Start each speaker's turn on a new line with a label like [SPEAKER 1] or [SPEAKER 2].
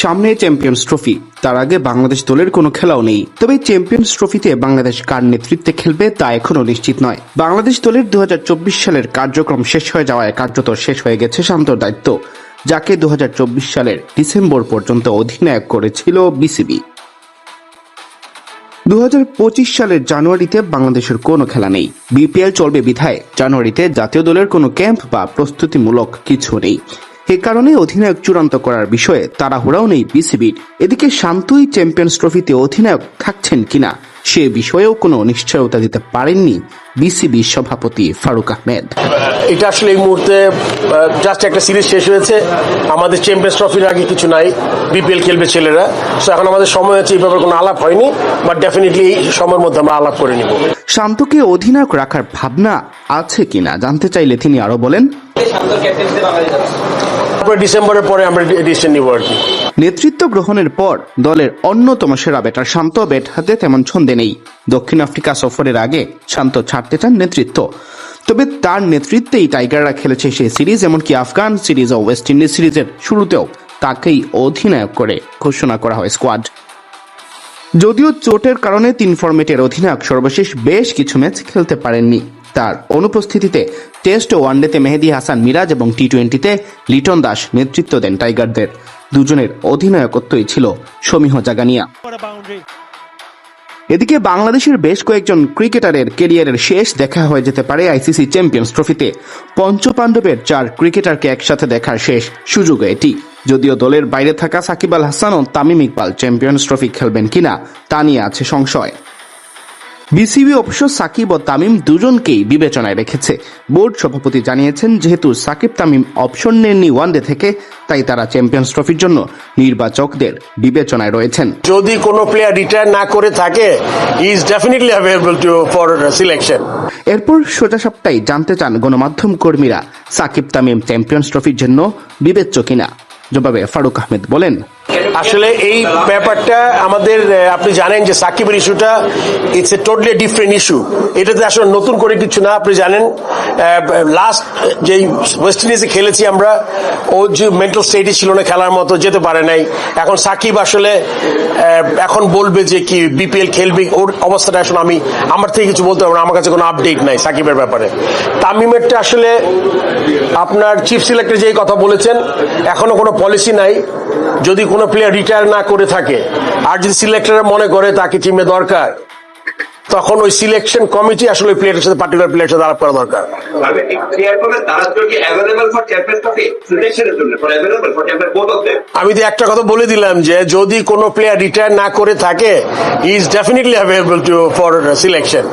[SPEAKER 1] সামনে champions trophy তার আগে বাংলাদেশ দলের কোনো খেলাও নেই। তবে চ্যাম্পিয়ন্স ট্রফিতে বাংলাদেশ কার নেতৃত্বে খেলবে তা এখনও নিশ্চিত নয়। বাংলাদেশ দলের দু হাজার চব্বিশ সালের কার্যক্রম শেষ হয়ে যাওয়ায় কার্যত শেষ হয়ে গেছে শান্তর দায়িত্ব, যাকে দু হাজার চব্বিশ সালের ডিসেম্বর পর্যন্ত অধিনায়ক করেছিল বিসিবি দু পঁচিশ সালের জানুয়ারিতে বাংলাদেশের কোনো খেলা নেই। বিপিএল চলবে বিধায় জানুয়ারিতে জাতীয় দলের কোনো ক্যাম্প বা প্রস্তুতিমূলক কিছু নেই। এ কারণে অধিনায়ক চূড়ান্ত করার বিষয়ে তাড়াহুড়াও নেই বিসিবির। এদিকে শান্তই চ্যাম্পিয়ন্স ট্রফিতে অধিনায়ক থাকছেন কিনা সে বিষয়েও কোনো নিশ্চয়তা দিতে পারেননি বিসিবি সভাপতি ফারুক আহমেদ।
[SPEAKER 2] এটা আসলে এই মুহূর্তে জাস্ট একটা সিরিজ শেষ হয়েছে। আমাদের চ্যাম্পিয়ন্স ট্রফির আগে কিছু নাই বিপিএল খেলবে ছেলেরা। সো এখন আমাদের সময় আছে এই ব্যাপারে কোনো আলাপ হয়নি বাট ডেফিনেটলি এই সময়ের মধ্যে আমরা আলাপ করে নিব।
[SPEAKER 1] শান্তকে অধিনায়ক রাখার ভাবনা আছে কিনা জানতে চাইলে তিনি আরও বলেন।
[SPEAKER 2] তারপরে ডিসেম্বরের পরে আমরা ডিসিশন নিব আর কি।
[SPEAKER 1] নেতৃত্ব গ্রহণের পর দলের অন্যতম সেরা ব্যাটার শান্ত ব্যাট হাতে তেমন ছন্দে নেই। দক্ষিণ আফ্রিকা সফরের আগে শান্ত ছাড়তে চান নেতৃত্ব। তবে তার নেতৃত্বেই টাইগাররা খেলেছে সেই সিরিজ, এমনকি আফগান সিরিজ ও ওয়েস্ট ইন্ডিজ সিরিজের শুরুতেও তাকেই অধিনায়ক করে ঘোষণা করা হয় স্কোয়াড। যদিও চোটের কারণে তিন ফরম্যাটের অধিনায়ক সর্বশেষ বেশ কিছু ম্যাচ খেলতে পারেননি। তার অনুপস্থিতিতে টেস্ট ও ওয়ানডেতে মেহেদি হাসান মিরাজ এবং টি টোয়েন্টিতে লিটন দাস নেতৃত্ব দেন টাইগারদের। দুজনের অধিনায়কত্বই ছিল সমীহ জাগানিয়া। এদিকে বাংলাদেশের বেশ কয়েকজন ক্রিকেটারের কেরিয়ারের শেষ দেখা হয়ে যেতে পারে আইসিসি চ্যাম্পিয়ন্স ট্রফিতে। পঞ্চপাণ্ডবের চার ক্রিকেটারকে একসাথে দেখার শেষ সুযোগ এটি। যদিও দলের বাইরে থাকা সাকিব আল হাসান ও তামিম ইকবাল চ্যাম্পিয়ন্স ট্রফি খেলবেন কিনা তা নিয়ে আছে সংশয়। বিসিবি অবশ্য সাকিব ও তামিম দুজনকেই বিবেচনায় রেখেছে। বোর্ড সভাপতি জানিয়েছেন যেহেতু সাকিব তামিম অপশন নেননি ওয়ানডে থেকে তাই তারা চ্যাম্পিয়ন্স ট্রফির জন্য নির্বাচকদের বিবেচনায় রয়েছেন।
[SPEAKER 2] যদি কোনো প্লেয়ার রিটায়ার না করে থাকে is definitely available to for selection
[SPEAKER 1] এরপর সোজা সপ্তাহে জানতে চান গণমাধ্যম কর্মীরা সাকিব তামিম চ্যাম্পিয়ন্স ট্রফির জন্য বিবেচ্য কিনা। জবাবে ফারুক আহমেদ বলেন
[SPEAKER 2] আসলে এই ব্যাপারটা আমাদের আপনি জানেন যে সাকিবের ইস্যুটা it's a totally different issue এটাতে আসলে নতুন করে কিছু না, আপনি জানেন লাস্ট যে ওয়েস্ট ইন্ডিজে খেলেছি আমরা, ও যে মেন্টাল স্টেটে ছিল না খেলার মতো, যেতে পারে নাই। এখন সাকিব আসলে এখন বলবে যে কি বিপিএল খেলবে, ওর অবস্থাটা এখন আমি, আমার থেকে কিছু বলতে পারব না, আমার কাছে কোনো আপডেট নাই সাকিবের ব্যাপারে। তামিমেরটা আসলে, আপনার চিফ সিলেক্টর যেই কথা বলেছেন, এখনও কোনো পলিসি নাই। যদি কোনো প্লেয়ার রিটায়ার না করে থাকে আর যদি সিলেক্টর মনে করে তাকে টিমে দরকার তখন ওই সিলেকশন কমিটি আসলে প্লেয়ারের সাথে পার্টিকুলার প্লেয়ারের সাথে আলাপ করা দরকার।
[SPEAKER 3] দেম
[SPEAKER 2] আমি তো একটা কথা বলে দিলাম যে যদি কোনো প্লেয়ার রিটায়ার না করে থাকে is definitely available to for selection